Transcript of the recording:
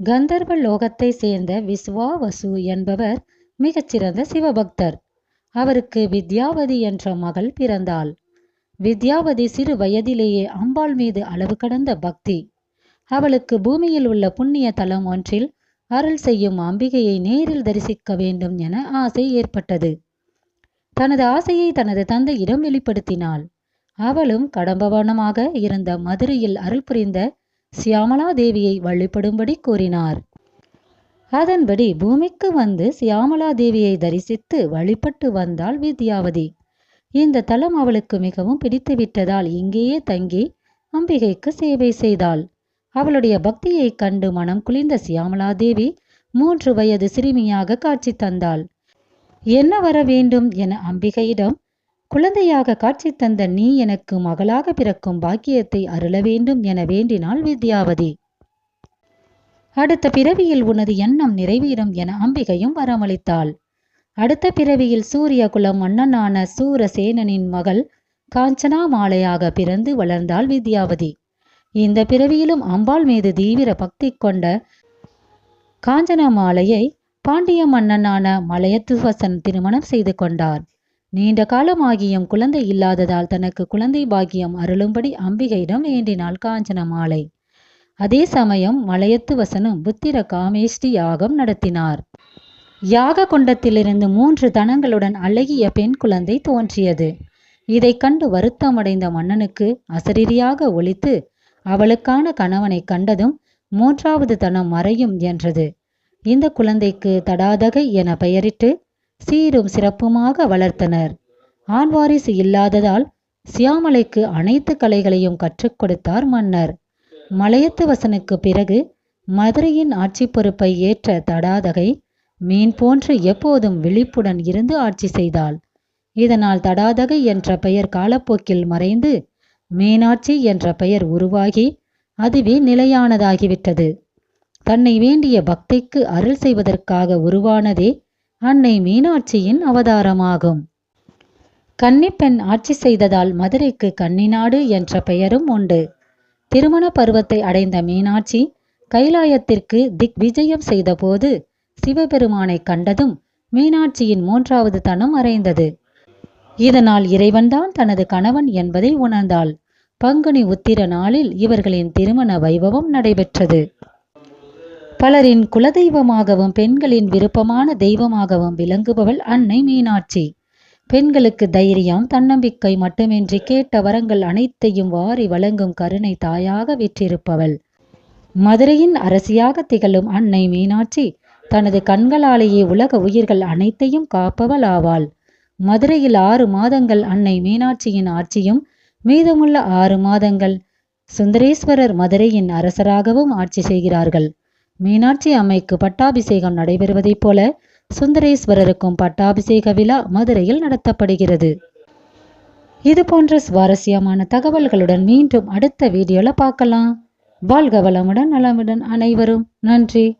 கந்தர்வ லோகத்தை சேர்ந்த விஸ்வாவசு என்பவர் மிகச்சிறந்த சிவபக்தர். அவருக்கு வித்யாவதி என்ற மகள் பிறந்தாள். வித்யாவதி சிறு வயதிலேயே அம்பாள் மீது அளவு கடந்த பக்தி. அவளுக்கு பூமியில் உள்ள புண்ணிய தலம் ஒன்றில் அருள் செய்யும் அம்பிகையை நேரில் தரிசிக்க வேண்டும் என ஆசை ஏற்பட்டது. தனது ஆசையை தனது தந்தையிடம் வெளிப்படுத்தினாள். அவளும் கடம்பவனமாக இருந்த மதுரையில் அருள் புரிந்த சியாமலா தேவியை வழிபடும்படி கூறினார். அதன்படி பூமிக்கு வந்து சியாமலா தேவியை தரிசித்து வழிபட்டு வந்தாள் வித்யாவதி. இந்த தலம் அவளுக்கு மிகவும் பிடித்துவிட்டதால் இங்கேயே தங்கி அம்பிகைக்கு சேவை செய்தாள். அவளுடைய பக்தியை கண்டு மனம் குளிர்ந்த சியாமலா தேவி மூன்று வயது சிறுமியாக காட்சி தந்தாள். என்ன வர வேண்டும் என அம்பிகையிடம் குழந்தையாக காட்சி தந்த நீ எனக்கு மகளாக பிறக்கும் பாக்கியத்தை அருள வேண்டும் என வேண்டினாள் வித்யாவதி. அடுத்த பிறவியில் உனது எண்ணம் நிறைவேறும் என அம்பிகையும் வரமளித்தாள். அடுத்த பிறவியில் சூரிய குலம் மன்னனான சூரசேனனின் மகள் காஞ்சனா மாலையாக பிறந்து வளர்ந்தாள் வித்யாவதி. இந்த பிறவியிலும் அம்பாள் மீது தீவிர பக்தி கொண்ட காஞ்சனா மாலையை பாண்டிய மன்னனான மலையத்துவசன் திருமணம் செய்து கொண்டார். நீண்ட காலமாகியும் குழந்தை இல்லாததால் தனக்கு குழந்தை பாக்கியம் அருளும்படி அம்பிகையிடம் வேண்டினாள் காஞ்சனமாலை அதே சமயம் மலையத்துவசனும் புத்திர காமேஷ்டி யாகம் நடத்தினார். யாக குண்டத்திலிருந்து மூன்று தனங்களுடன் அழகிய பெண் குழந்தை தோன்றியது. இதை கண்டு வருத்தமடைந்த மன்னனுக்கு அசரீரியாக ஒழித்து அவளுக்கான கணவனை கண்டதும் மூன்றாவது தனம் மறையும் என்றது. இந்த குழந்தைக்கு தடாதகை என பெயரிட்டு சீரும் சிறப்புமாக வளர்த்தனர். ஆண் வாரிசு இல்லாததால் சியாமலைக்கு அனைத்து கலைகளையும் கற்றுக் கொடுத்தார் மன்னர். மலையத்துவசனுக்கு பிறகு மதுரையின் ஆட்சி பொறுப்பை ஏற்ற தடாதகை மீன் போன்று எப்போதும் விழிப்புடன் இருந்து ஆட்சி செய்தாள். இதனால் தடாதகை என்ற பெயர் காலப்போக்கில் மறைந்து மீனாட்சி என்ற பெயர் உருவாகி அதுவே நிலையானதாகிவிட்டது. தன்னை வேண்டிய பக்திக்கு அருள் செய்வதற்காக உருவானதே அன்னை மீனாட்சியின் அவதாரமாகும். கன்னிப்பெண் ஆட்சி செய்ததால் மதுரைக்கு கன்னிநாடு என்ற பெயரும் உண்டு. திருமண பருவத்தை அடைந்த மீனாட்சி கைலாயத்திற்கு திக் விஜயம் செய்தபோது சிவபெருமானை கண்டதும் மீனாட்சியின் மூன்றாவது தனம் அறைந்தது இதனால் இறைவன்தான் தனது கணவன் என்பதை உணர்ந்தாள். பங்குனி உத்திர நாளில் இவர்களின் திருமண வைபவம் நடைபெற்றது. பலரின் குலதெய்வமாகவும் பெண்களின் விருப்பமான தெய்வமாகவும் விளங்குபவள் அன்னை மீனாட்சி. பெண்களுக்கு தைரியம் தன்னம்பிக்கை மட்டுமின்றி கேட்ட வரங்கள் அனைத்தையும் வாரி வழங்கும் கருணை தாயாக விற்றிருப்பவள். மதுரையின் அரசியாக திகழும் அன்னை மீனாட்சி தனது கண்களாலேயே உலக உயிர்கள் அனைத்தையும் காப்பவள் ஆவாள். மதுரையில் ஆறு மாதங்கள் அன்னை மீனாட்சியின் ஆட்சியும் மீதமுள்ள ஆறு மாதங்கள் சுந்தரேஸ்வரர் மதுரையின் அரசராகவும் ஆட்சி செய்கிறார்கள். மீனாட்சி அம்மைக்கு பட்டாபிஷேகம் நடைபெறுவதைப் போல சுந்தரேஸ்வரருக்கும் பட்டாபிஷேக விழா மதுரையில் நடத்தப்படுகிறது. இது போன்ற சுவாரஸ்யமான தகவல்களுடன் மீண்டும் அடுத்த வீடியோல பார்க்கலாம். வாழ்க வளமுடன் நலமுடன் அனைவரும். நன்றி.